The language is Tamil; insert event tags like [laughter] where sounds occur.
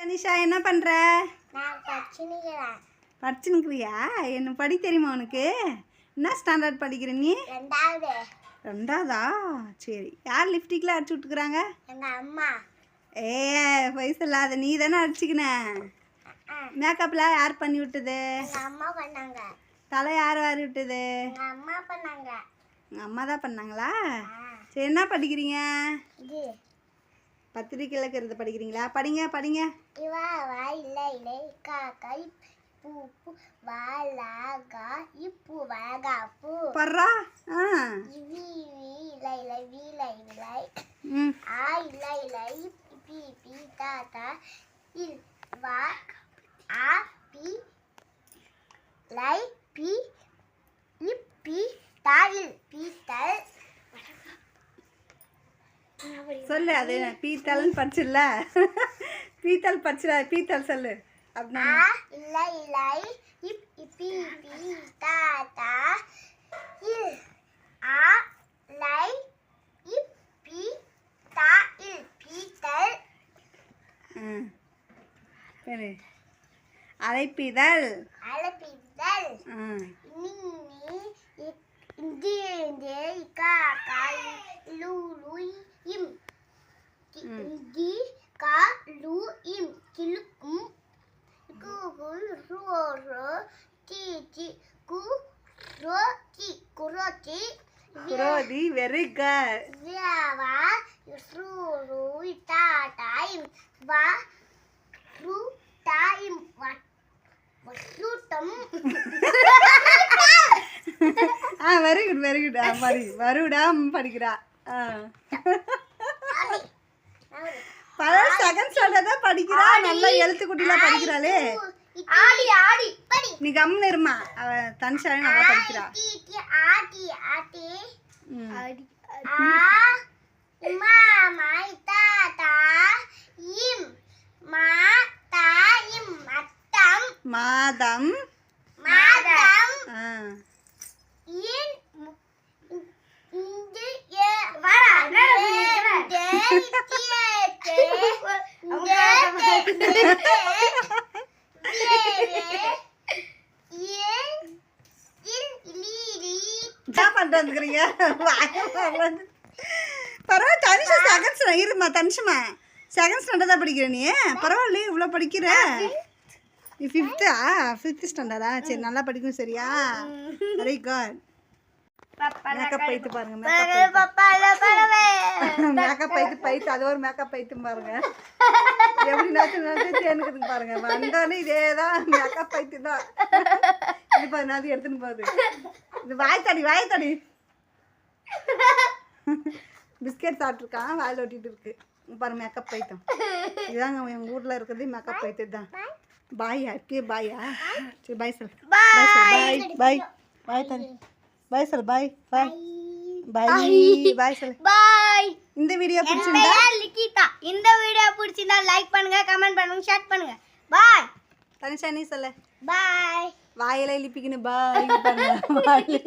தனிஷா என்ன பச்சினிக்கிறேன் படிச்சுன்னுக்குறியா என்ன படி தெரியுமா உனக்கு? என்ன ஸ்டாண்டர்ட் படிக்கிற நீ? ரெண்டாவது. ரெண்டாவதா? சரி. யார் லிப்டிக்லாம் அடிச்சு விட்டுக்குறாங்க? அம்மா. ஏ வயசு இல்லாத நீ தானே அடிச்சுக்கின. மேக்கப்லாம் யார் பண்ணி விட்டது? அம்மா பண்ணாங்க. தலை யார் வாரி விட்டது? அம்மா பண்ணாங்க. அம்மா தான் பண்ணாங்களா? சரி என்ன படிக்கிறீங்க? பத்திரிக்கையில் இருக்கிறது படிக்கிறீங்களா? படிங்க படிங்க. இவா வா இல்லை இல்லை. கா கை பூ பூ வா லா கா இப்பு வழகா பூ. பர்றா? ஆ. இவி வி இல்லை இல்லை வி இல்லை ஆ இல்லை இல்லை. பி பி தா தா இல் வா ஆ பி லை பி இப் பி தா இல் பீத்தல் சொல்லு அது பீத்தல்னு படிச்சில்ல பீத்தல் படிச்சில பீத்தல் சொல்லு. அப்படின்னா இல்லை இல்லை. இப் இப்பி பி தா தா இல். ஆ லை இப் பி தா இல். பீத்தல். ம் சரி. அழைப்பிதழ் அலப்பிதல் ம் நின்னி இந்தி இந்தி கா கா லு லு இம் கா லு இம் கிலுக்கும் கு கு ரோ ரோ டி டி கு ரோ டி குரோட்டி குரோதி வெரி குட் வியாவா டா டைம் வா ரு டைம் வா வசூட்டம் ஆ வெரி குட் வெரி குட் ஆ வருடாம் படிக்கிறா ஆ பல செகண்ட் ஸ்டாண்டர்ட் தான் படிக்கிறா நல்லா எழுத்து குட்டிலாம் படிக்கிறாளே. ஆடி ஆடி. படி. நீ கம்னு இருமா. அவ தனிஷாவே நல்லா படிக்கிறா. ஆடி ஆடி ம். ஆ மா மை தா தா இம் மா தா இம் மட்டம் மாதம். மாதம். ஆ இன் இந்து ஏ வரா தே பண்ணுறதுக்குறீங்க பரவாயில்ல தனிஷா செகண்ட் ஸ்டாண்டர்ட் இருமா தனிஷமா? செகண்ட் ஸ்டாண்டர்ட் தான் படிக்கிற நீ? பரவாயில்லையே இவ்வளோ படிக்கிற. நீ ஃபிஃப்த்தா ஃபிஃப்த் ஸ்டாண்டர்டா சரி நல்லா படிக்கணும் சரியா? வெரி குட் மேக்கப் பைத்து பாருங்க மேக்கப் மேக்கப் பைத்து பைத்து அது ஒரு மேக்கப் பைத்து பாருங்க. எப்படி நேற்று நேற்று தேனுக்குதுங்க பாருங்க. வந்தோடனே இதே தான் மேக்கப் பைத்து தான் இது பாரு நேற்று எடுத்துன்னு போகுது. இது வாய் தடி வாய் தடி. பிஸ்கெட் சாப்பிட்ருக்கான் வாயில் ஒட்டிட்டு இருக்கு. பாரு மேக்கப் பைத்தம் இதாங்க எங்கள் ஊரில் இருக்கிறது மேக்கப் பைத்து தான். பாயா இப்பயே பாயா. சரி பாய் சொல் பாய் பாய் பாய் பாய் தடி பாய் சொல் பாய் பாய் பாய் பாய் சொல் பாய் இந்த வீடியோ பிடிச்சிருந்தா லிகிதா இந்த வீடியோ பிடிச்சிருந்தா லைக் பண்ணுங்க கமெண்ட் பண்ணுங்க ஷேர் பண்ணுங்க. பாய் தனிஷா நீ சொல்ல. பாய் வாயில இழிப்பிக்கணும் பாய் [laughs] வாயில